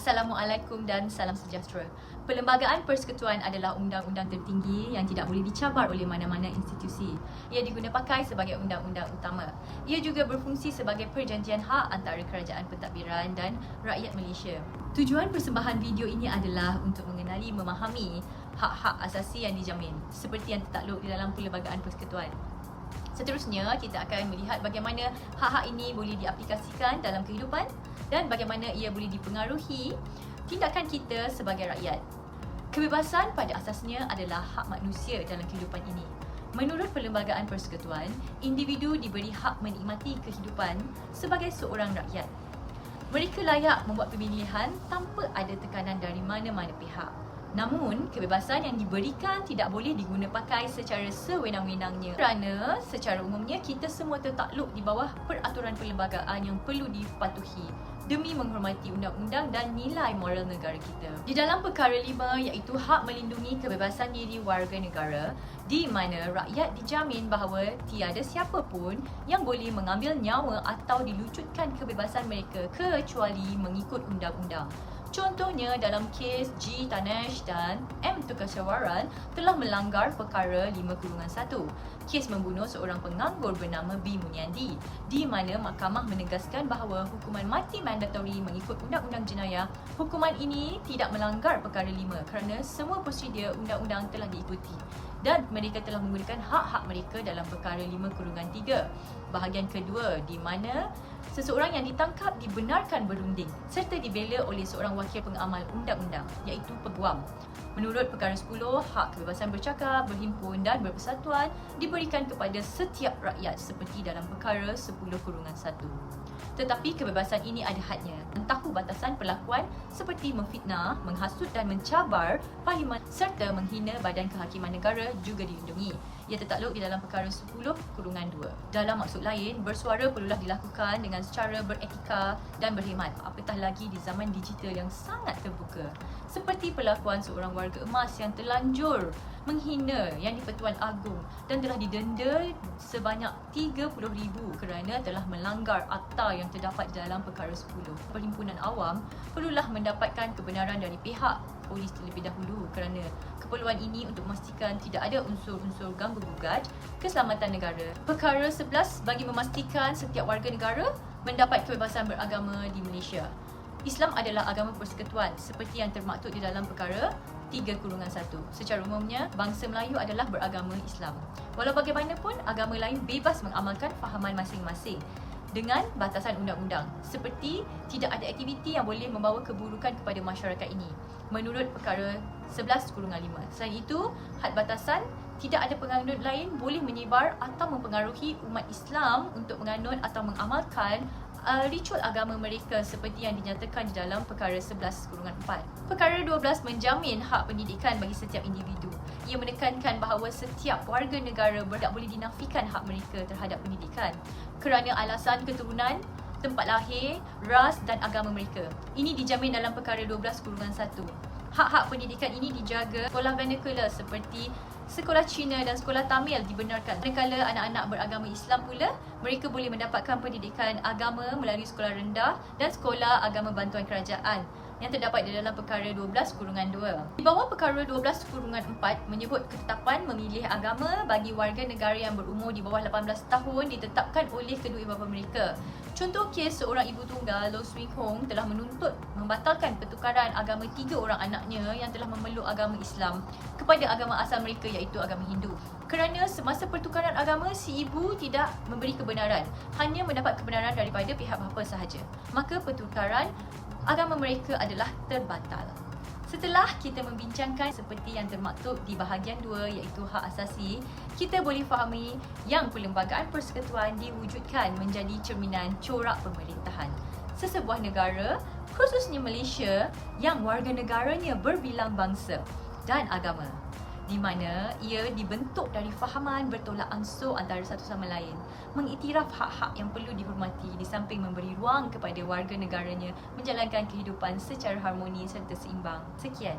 Assalamualaikum dan salam sejahtera. Perlembagaan Persekutuan adalah undang-undang tertinggi yang tidak boleh dicabar oleh mana-mana institusi. Ia diguna pakai sebagai undang-undang utama. Ia juga berfungsi sebagai perjanjian hak antara kerajaan pentadbiran dan rakyat Malaysia. Tujuan persembahan video ini adalah untuk mengenali memahami hak-hak asasi yang dijamin seperti yang tertakluk di dalam Perlembagaan Persekutuan. Seterusnya, kita akan melihat bagaimana hak-hak ini boleh diaplikasikan dalam kehidupan dan bagaimana ia boleh dipengaruhi tindakan kita sebagai rakyat. Kebebasan pada asasnya adalah hak manusia dalam kehidupan ini. Menurut Perlembagaan Persekutuan, individu diberi hak menikmati kehidupan sebagai seorang rakyat. Mereka layak membuat pemilihan tanpa ada tekanan dari mana-mana pihak. Namun, kebebasan yang diberikan tidak boleh diguna pakai secara sewenang-wenangnya kerana secara umumnya kita semua tertakluk di bawah peraturan perlembagaan yang perlu dipatuhi demi menghormati undang-undang dan nilai moral negara kita. Di dalam perkara lima iaitu hak melindungi kebebasan diri warga negara di mana rakyat dijamin bahawa tiada siapa pun yang boleh mengambil nyawa atau dilucutkan kebebasan mereka kecuali mengikut undang-undang. Contohnya dalam kes G. Tanesh dan M. Tukasyawaran telah melanggar perkara 5 kurungan 1. Kes membunuh seorang penganggur bernama B. Munyandi di mana mahkamah menegaskan bahawa hukuman mati mandatori mengikut undang-undang jenayah. Hukuman ini tidak melanggar perkara 5 kerana semua prosedur undang-undang telah diikuti dan mereka telah menggunakan hak-hak mereka dalam perkara 5 kurungan 3. Bahagian kedua di mana seseorang yang ditangkap dibenarkan berunding serta dibela oleh seorang wakil pengamal undang-undang iaitu peguam. Menurut perkara 10, hak kebebasan bercakap, berhimpun dan berpersatuan diberikan kepada setiap rakyat seperti dalam perkara 10 kurungan 1. Tetapi kebebasan ini ada hadnya. Tahu batasan perlakuan seperti memfitnah, menghasut dan mencabar parlimen serta menghina badan kehakiman negara juga dilindungi. Ia tertakluk di dalam perkara 10 kurungan 2. Dalam maksud lain, bersuara perlulah dilakukan dengan secara beretika dan berhemat. Apatah lagi di zaman digital yang sangat terbuka. Seperti perlakuan seorang warga emas yang terlanjur menghina Yang di-Pertuan Agong dan telah didenda sebanyak RM30,000 kerana telah melanggar akta yang terdapat dalam perkara 10. Perhimpunan awam perlulah mendapatkan kebenaran dari pihak polis terlebih dahulu kerana keperluan ini untuk memastikan tidak ada unsur-unsur ganggu gugat keselamatan negara. Perkara 11 bagi memastikan setiap warga negara mendapat kebebasan beragama di Malaysia. Islam adalah agama persekutuan seperti yang termaktub di dalam perkara 3 kurungan 1. Secara umumnya, bangsa Melayu adalah beragama Islam. Walau bagaimanapun, agama lain bebas mengamalkan fahaman masing-masing dengan batasan undang-undang seperti tidak ada aktiviti yang boleh membawa keburukan kepada masyarakat ini menurut perkara 11 kurungan 5. Selain itu, had batasan tidak ada penganut lain boleh menyebar atau mempengaruhi umat Islam untuk menganut atau mengamalkan uh, ritual agama mereka seperti yang dinyatakan di dalam perkara 11 kurungan 4. Perkara 12 menjamin hak pendidikan bagi setiap individu. Ia menekankan bahawa setiap warga negara tidak boleh dinafikan hak mereka terhadap pendidikan kerana alasan keturunan, tempat lahir, ras dan agama mereka. Ini dijamin dalam perkara 12 kurungan 1. Hak-hak pendidikan ini dijaga sekolah vernacular seperti sekolah Cina dan sekolah Tamil dibenarkan. Manakala anak-anak beragama Islam pula, mereka boleh mendapatkan pendidikan agama melalui sekolah rendah dan sekolah agama bantuan kerajaan yang terdapat di dalam perkara 12 kurungan 2. Di bawah perkara 12 kurungan 4 menyebut ketetapan memilih agama bagi warga negara yang berumur di bawah 18 tahun ditetapkan oleh kedua ibu bapa mereka. Contoh kes seorang ibu tunggal, Lo Swing Hong telah menuntut membatalkan pertukaran agama tiga orang anaknya yang telah memeluk agama Islam kepada agama asal mereka iaitu agama Hindu. Kerana semasa pertukaran agama, si ibu tidak memberi kebenaran, hanya mendapat kebenaran daripada pihak bapa sahaja. Maka pertukaran agama mereka adalah terbatal. Setelah kita membincangkan seperti yang termaktub di bahagian 2 iaitu hak asasi, kita boleh fahami yang Perlembagaan Persekutuan diwujudkan menjadi cerminan corak pemerintahan sesebuah negara, khususnya Malaysia yang warga negaranya berbilang bangsa dan agama di mana ia dibentuk dari fahaman bertolak ansur antara satu sama lain mengiktiraf hak-hak yang perlu dihormati di samping memberi ruang kepada warga negaranya menjalankan kehidupan secara harmoni serta seimbang. Sekian.